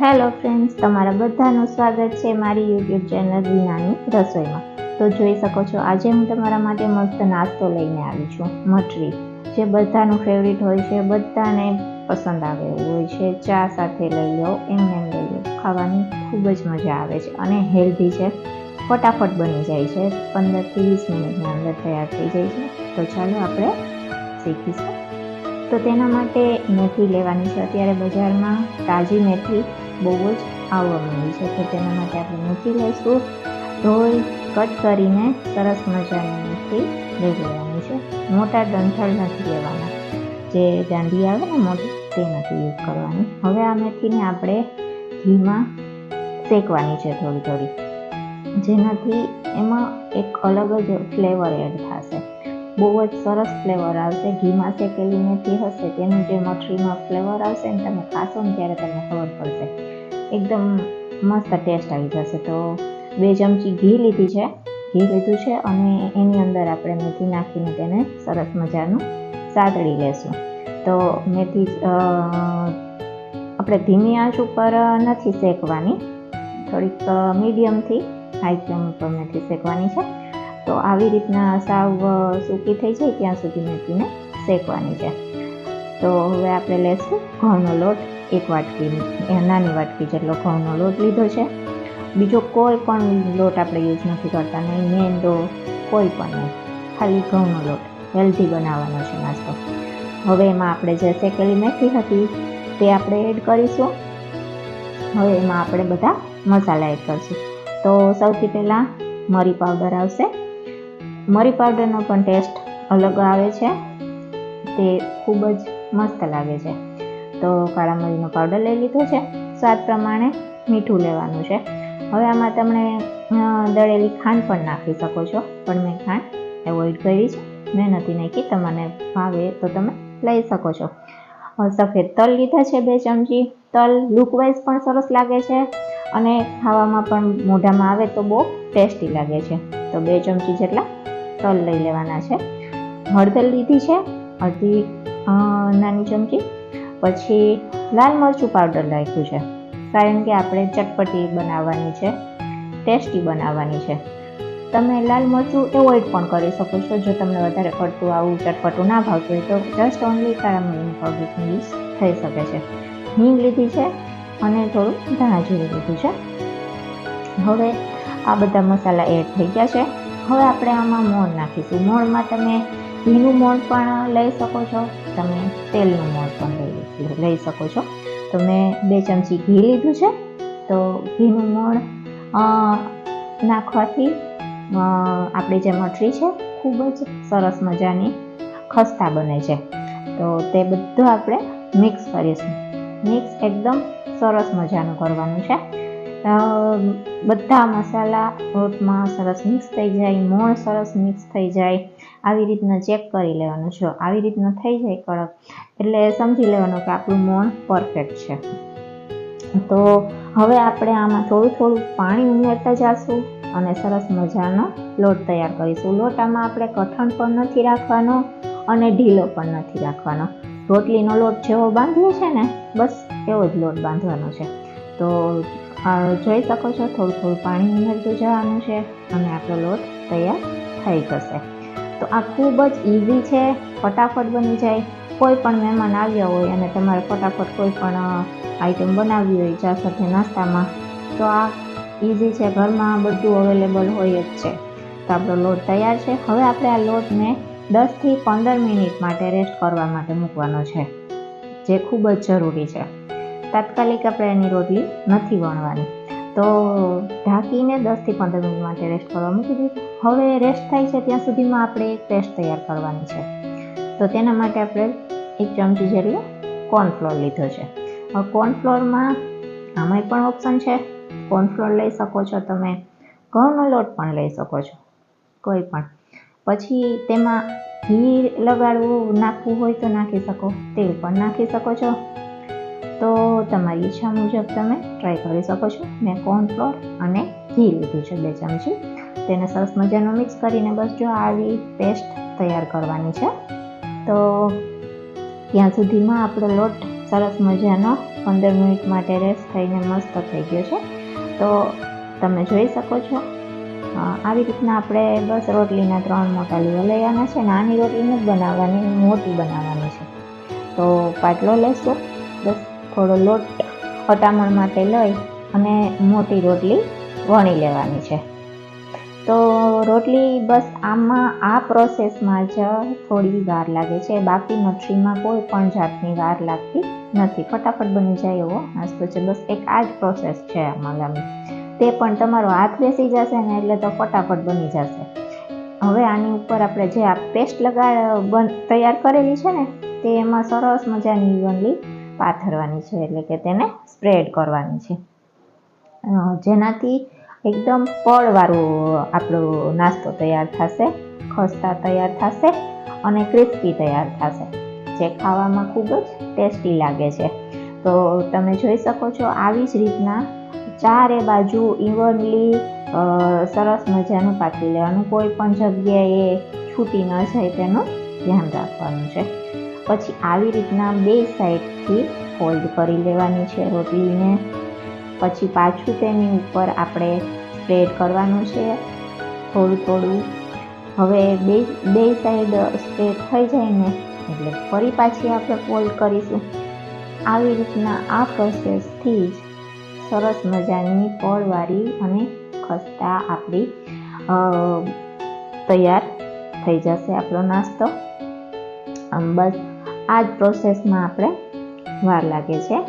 Hello friends, તમારા બધાનું સ્વાગત છે મારી યુટ્યુબ ચેનલ રીનાની રસોઈમાં. તો જોઈ શકો છો, આજે હું તમારા માટે મસ્ત નાસ્તો લઈને આવી છું. મઠરી, જે બધાનું ફેવરિટ હોય છે, બધાને પસંદ આવે હોય છે. ચા સાથે લઈ લો એમ એમ લઈ લો. ખાવાની ખૂબ જ મજા આવે છે અને હેલ્ધી છે. ફટાફટ બની જાય છે. પંદરથી વીસ મિનિટની અંદર તૈયાર થઈ જાય છે. તો ચાલો આપણે શીખીશું. તો તેના માટે મેથી લેવાની છે. અત્યારે બજારમાં તાજી મેથી બહુ જ આવવા હોય છે તો તેના માટે આપણે મૂકી લઈશું. ધોઈ કટ કરીને સરસ મજાની મેથી લઈ લેવાની છે. મોટા ડંઠળ નથી લેવાના જે દાંડી આવે ને મોટી તે નથી યુઝ કરવાની. હવે આ મેથીને આપણે ઘીમાં શેકવાની છે થોડી થોડી. જેનાથી એમાં એક અલગ જ ફ્લેવર એડ થશે. બહુ જ સરસ ફ્લેવર આવશે. ઘીમાં શેકેલી મેથી હશે, તેનું જે મઠરીમાં ફ્લેવર આવશે ને તમે ખાશો ને ત્યારે તમને ખબર પડશે. એકદમ મસ્ત ટેસ્ટ આવી જશે. તો બે ચમચી ઘી લીધી છે. ઘી લીધું છે અને એની અંદર આપણે મેથી નાખીને તેને સરસ મજાનું સાતળી લેશું. તો મેથી આપણે ધીમી આંચ ઉપર નથી શેકવાની. થોડીક મીડિયમથી હાઈ ફ્લેમ ઉપર મેથી શેકવાની છે. તો આવી રીતના સાવ સૂકી થઈ જાય ત્યાં સુધી મેથીને શેકવાની છે. તો હવે આપણે લેશું ઘઉંનો લોટ. એક વાટકી નાની વાટકી જેટલો ઘઉંનો લોટ લીધો છે. બીજો કોઈ પણ લોટ આપણે યુઝ નથી કરતા, નહીં મેંદો, કોઈ પણ નહીં. ખાલી ઘઉંનો લોટ હેલ્ધી બનાવવાનો છે નાસ્તો. હવે એમાં આપણે જે શેકેલી મેથી હતી, તે આપણે એડ કરીશું. હવે એમાં આપણે બધા મસાલા એડ કરીશું. તો સૌથી પહેલાં મરી પાવડર આવશે. મરી પાવડરનો પણ ટેસ્ટ અલગ આવે છે. તે ખૂબ જ મસ્ત લાગે છે. તો કાળા મરીનો પાવડર લઈ લીધો છે. સ્વાદ પ્રમાણે મીઠું લેવાનું છે. હવે આમાં તમે દળેલી ખાંડ પણ નાખી શકો છો. પણ મેં ખાંડ એવોઈડ કરી છે. મેં નથી નાખી. તમને ભાવે તો તમે લઈ શકો છો. સફેદ તલ લીધા છે બે ચમચી. તલ લુકવાઇઝ પણ સરસ લાગે છે અને ખાવામાં પણ મોઢામાં આવે તો બહુ ટેસ્ટી લાગે છે. તો બે ચમચી જેટલા તલ લઈ લેવાના છે. હળદર લીધી છે. અડધી નાની ચમચી પછી લાલ મરચું પાવડર નાખ્યું છે. કારણ કે આપણે ચટપટી બનાવવાની છે, ટેસ્ટી બનાવવાની છે. તમે લાલ મરચું એવોઇડ પણ કરી શકો છો. જો તમને વધારે પડતું આવું ચટપટું ના ભાવતું હોય તો જસ્ટ ઓનલી કાળા મરીનું પાવડરનું યુઝ થઈ શકે છે. હિંગ લીધી છે અને થોડું ધાણા જીરું લીધું છે. હવે આ બધા મસાલા એડ થઈ ગયા છે. હવે આપણે આમાં મોણ નાખીશું. મોણમાં તમે ઘીનું મોણ પણ લઈ શકો છો. તમે તેલનું મોણ પણ લઈ લઈ શકો છો. તો મેં બે ચમચી ઘી લીધું છે, તો ઘીનું મોણ નાખવાથી આપણી જે મઠરી છે, ખૂબ જ સરસ મજાની ખસ્તા બને છે. તો તે બધું આપણે મિક્સ કરીશું. મિક્સ એકદમ સરસ મજાનું કરવાનું છે. બધા મસાલા રોટમાં સરસ મિક્સ થઈ જાય, મોણ સરસ મિક્સ થઈ જાય. આવી રીતના ચેક કરી લેવાનું છે આવી રીતના થઈ જાય કડક, એટલે સમજી લેવાનું કે આપણું મોણ પરફેક્ટ છે. તો હવે આપણે આમાં થોડું થોડું પાણી ઉમેરતા જઈશું અને સરસ મજાનો લોટ તૈયાર કરીશું. લોટામાં આપણે કઠણ પણ નથી રાખવાનો અને ઢીલો પણ નથી રાખવાનો. રોટલીનો લોટ જેવો બાંધવો છે ને, બસ એવો જ લોટ બાંધવાનો છે. તો જોઈ શકો છો. થોડું થોડું પાણી ઉમેરતું જવાનું છે અને આપણો લોટ તૈયાર થઈ જશે. તો આ ખૂબ જ ઇઝી છે. ફટાફટ બની જાય. કોઈ પણ મહેમાન આવ્યા હોય અને તમારે ફટાફટ કોઈ પણ આઈટમ બનાવવી હોય ચા સાથે નાસ્તામાં, તો આ ઇઝી છે. ઘરમાં બધું અવેલેબલ હોય જ છે. તો આપણો લોટ તૈયાર છે. હવે આપણે આ લોટને દસથી પંદર મિનિટ માટે રેસ્ટ કરવા માટે મૂકવાનો છે, જે ખૂબ જ જરૂરી છે. તાત્કાલિક આપણે એની રોટલી નથી વણવાની. તો ઢાંકીને દસથી પંદર મિનિટ માટે રેસ્ટ કરવા મૂકી હવે રેસ્ટ થાય છે ત્યાં સુધીમાં આપણે એક પેસ્ટ તૈયાર કરવાની છે. તો તેના માટે આપણે એક ચમચી જેટલો કોર્નફ્લોર લીધો છે. હવે કોર્નફ્લોરમાં આમાંય પણ ઓપ્શન છે. કોર્નફ્લોર લઈ શકો છો તમે. ઘઉંનો લોટ પણ લઈ શકો છો. કોઈ પણ. પછી તેમાં ઘી લગાડવું, નાખવું હોય તો નાખી શકો. તેલ પણ નાખી શકો છો. તો તમારી ઈચ્છા મુજબ તમે ટ્રાય કરી શકો છો. મેં કોર્નફ્લોર અને ઘી લીધું છે બે ચમચી. તેને સરસ મજાનું મિક્સ કરીને બસ જો આવી પેસ્ટ તૈયાર કરવાની છે. તો ત્યાં સુધીમાં આપણો લોટ સરસ મજાનો પંદર મિનિટ માટે રેસ્ટ થઈને મસ્ત થઈ ગયો છે. તો તમે જોઈ શકો છો આવી રીતના આપણે બસ રોટલીના ત્રણ મોટા લીવા આવવાના છે નાની રોટલી નથી બનાવવાની, મોટી બનાવવાની છે. તો પાટલો લેશું. થોડો લોટ ખટામણ માટે લઈ અને મોટી રોટલી વણી લેવાની છે. તો રોટલી બસ આમાં આ પ્રોસેસમાં જ થોડી વાર લાગે છે. બાકી મઠરીમાં કોઈ પણ જાતની વાર લાગતી નથી. ફટાફટ બની જાય એવો નાસ્તો છે. બસ એક આ જ પ્રોસેસ છે આમાં લાંબી તે પણ તમારો હાથ બેસી જશે ને એટલે તો ફટાફટ બની જશે. હવે આની ઉપર આપણે જે આ પેસ્ટ લગા તૈયાર કરેલી છે ને, તે એમાં સરસ મજાની ઇવનલી પાથરવાની છે, એટલે કે તેને સ્પ્રેડ કરવાની છે. જેનાથી એકદમ પળવાળું આપણો નાસ્તો તૈયાર થશે, ખસ્તા તૈયાર થશે અને ક્રિસ્પી તૈયાર થશે. જે ખાવામાં ખૂબ જ ટેસ્ટી લાગે છે. તો તમે જોઈ શકો છો આવી જ રીતના ચારે બાજુ ઇવનલી સરસ મજાનું પાકી લેવાનું. કોઈ પણ જગ્યાએ છૂટી ન જાય તેનું ધ્યાન રાખવાનું છે. પછી આવી રીતના બે સાઈડથી ફોલ્ડ કરી લેવાની છે રોટલીને. પછી પાછું તેની ઉપર આપણે સ્પ્રેડ કરવાનું છે થોડું થોડું. હવે બે બે સાઈડ સ્પ્રેડ થઈ જાય ને, એટલે ફરી પાછી આપણે ફોલ્ડ કરીશું. આવી રીતના આ પ્રોસેસથી જ સરસ મજાની પળવાળી અને ખસ્તા આપણી તૈયાર થઈ જશે આપણો નાસ્તો. આમ બસ. આ જ પ્રોસેસમાં આપણે વાર લાગે છે.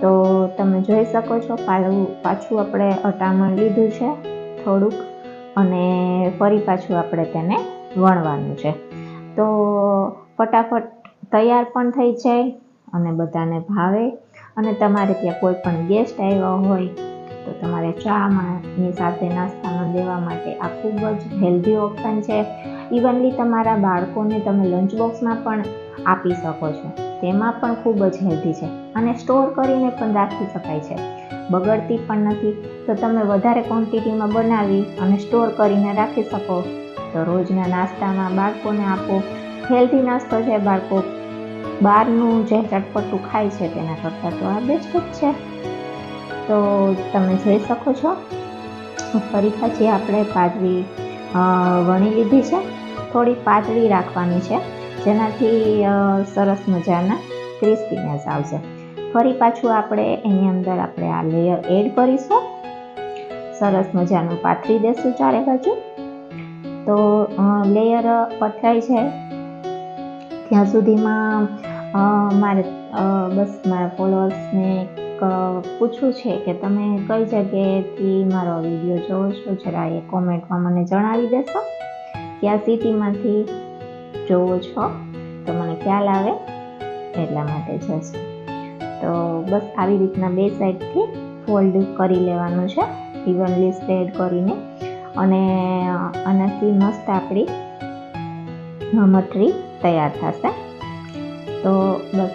તો તમે જોઈ શકો છો, પાછું પાછું આપણે અટામણ લીધું છે થોડુંક અને ફરી પાછું આપણે તેને વણવાનું છે. તો ફટાફટ તૈયાર પણ થઈ જાય અને બધાને ભાવે. અને તમારે ત્યાં કોઈ પણ ગેસ્ટ આવ્યા હોય તો તમારે ચામાંની સાથે નાસ્તામાં દેવા માટે આ ખૂબ જ હેલ્ધી ઓપ્શન છે. ઇવનલી તમારા બાળકોને તમે લંચ બોક્સમાં પણ આપી શકો છો. તેમાં પણ ખૂબ જ હેલ્ધી છે અને સ્ટોર કરીને પણ રાખી શકાય છે. બગડતી પણ નથી. તો તમે વધારે ક્વોન્ટિટીમાં બનાવી અને સ્ટોર કરીને રાખી શકો. તો રોજના નાસ્તામાં બાળકોને આપો. હેલ્ધી નાસ્તો છે બાળકો બહારનું જે ચટપટું ખાય છે તેના કરતાં તો આ બેસ્ટ જ છે. તો તમે જોઈ શકો છો. ફરી પાછી આપણે પાતળી વણી લીધી છે. થોડી પાતળી રાખવાની છે. જેનાથી સરસ મજાના ક્રિસ્પીનેસ આવશે. ફરી પાછું આપણે એની અંદર આપણે આ લેયર એડ કરીશું. સરસ મજાનું પાથરી દેશું ચારે બાજુ. તો લેયર પથરાઈ જાય. ત્યાં સુધીમાં મારે બસ મારા ફોલોઅર્સને પૂછવું છે કે તમે કઈ જગ્યાએથી મારો વીડિયો જોવો છો, જરા એ કોમેન્ટમાં મને જણાવી દેશો. કયા સિટીમાંથી જોવો છો તો મને ખ્યાલ આવે એટલા માટે જસ્ટ તો બસ આવી રીતના બે સાઈડથી ફોલ્ડ કરી લેવાનું છે ઇવનલી સ્પ્રેડ કરીને. અને આનાથી મસ્ત આપણી મટરી તૈયાર થશે. તો બસ,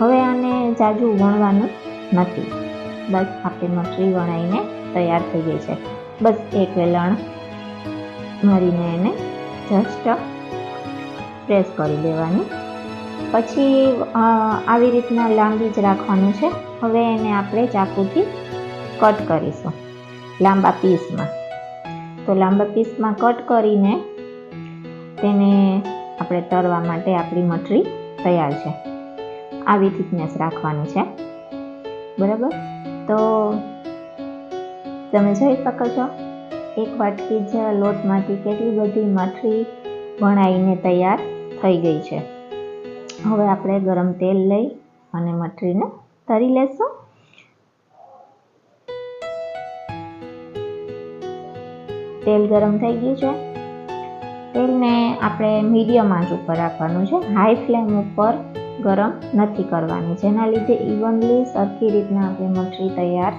હવે આને જાજુ વણવાનું નથી. બસ આપણી મટરી વણાઈને તૈયાર થઈ ગઈ છે. બસ એક વેલણ મરીને એને જસ્ટ પ્રેસ કરી દેવાની. પછી આવી રીતના લાંબી જ રાખવાનું છે. હવે એને આપણે ચાકુથી કટ કરીશું, લાંબા પીસમાં. તો લાંબા પીસમાં કટ કરીને તેને આપણે તરવા માટે આપણી મટરી તૈયાર છે. આવી થિકનેસ રાખવાની છે. બરાબર? તો તમે જોઈ શકો છો, એક વાટકી જ લોટમાંથી કેટલી બધી મઠરી વણાઈને તૈયાર થઈ ગઈ છે. હવે આપણે ગરમ તેલ લઈ અને મઠરીને તરી લેશું. તેલ ગરમ થઈ ગયું છે. તેલને આપણે મીડિયમ આંચ ઉપર રાખવાનું છે. હાઈ ફ્લેમ ઉપર ગરમ નથી કરવાની. જેના લીધે ઇવનલી સરખી રીતના આપણી મઠરી તૈયાર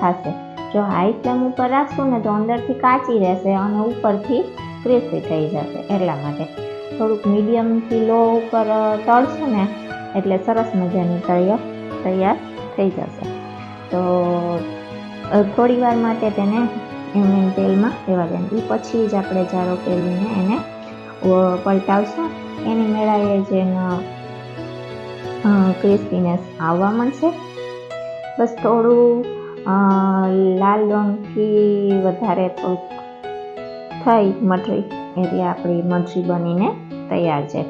થશે. જો હાઈ ફ્લેમ ઉપર રાખશું ને તો અંદરથી કાચી રહેશે અને ઉપરથી ક્રિસ્પી થઈ જશે એટલા માટે. થોડુંક મીડિયમથી લો ઉપર તળશું ને, એટલે સરસ મજાની તૈયાર તૈયાર થઈ જશે. તો થોડી વાર માટે તેને એમ એમ તેલમાં રહેવા દેવાનું. પછી જ આપણે જારો પેલીને એને પલટાવશું. એની મેળાએ જેનો ક્રિસ્પીનેસ આવવા માંડશે. બસ થોડું લાલ રંગથી વધારે થોડુંક થઈ મઠરી એટલે આપણી મરચી બનીને તૈયાર છે.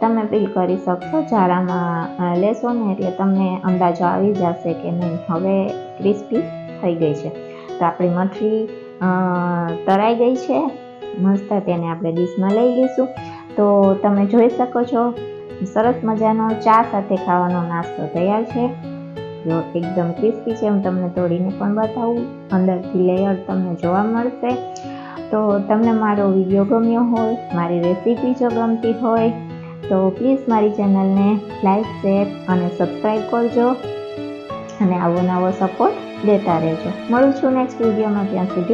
તમે બિલ કરી શકશો. જારામાં લેશો ને એટલે તમને અંદાજો આવી જશે કે નહીં. હવે ક્રિસ્પી થઈ ગઈ છે. તો આપણી મઠરી તરાઈ ગઈ છે. મસ્ત તેને આપણે ડીશમાં લઈ લઈશું. તો તમે જોઈ શકો છો, સરસ મજાનો ચા સાથે ખાવાનો નાસ્તો તૈયાર છે. જો એકદમ ક્રિસ્પી છે હું તમને તોડીને પણ બતાવું. અંદરથી લેયર તમને જોવા મળશે. તો તમને મારો વીડિયો ગમ્યો હોય, મારી રેસીપી જો ગમતી હોય, તો પ્લીઝ મારી ચેનલને લાઈક, શેર અને સબસ્ક્રાઈબ કરજો અને આવો નવો સપોર્ટ દેતા રહેજો. મળું છું નેક્સ્ટ વિડીયોમાં, ત્યાં સુધી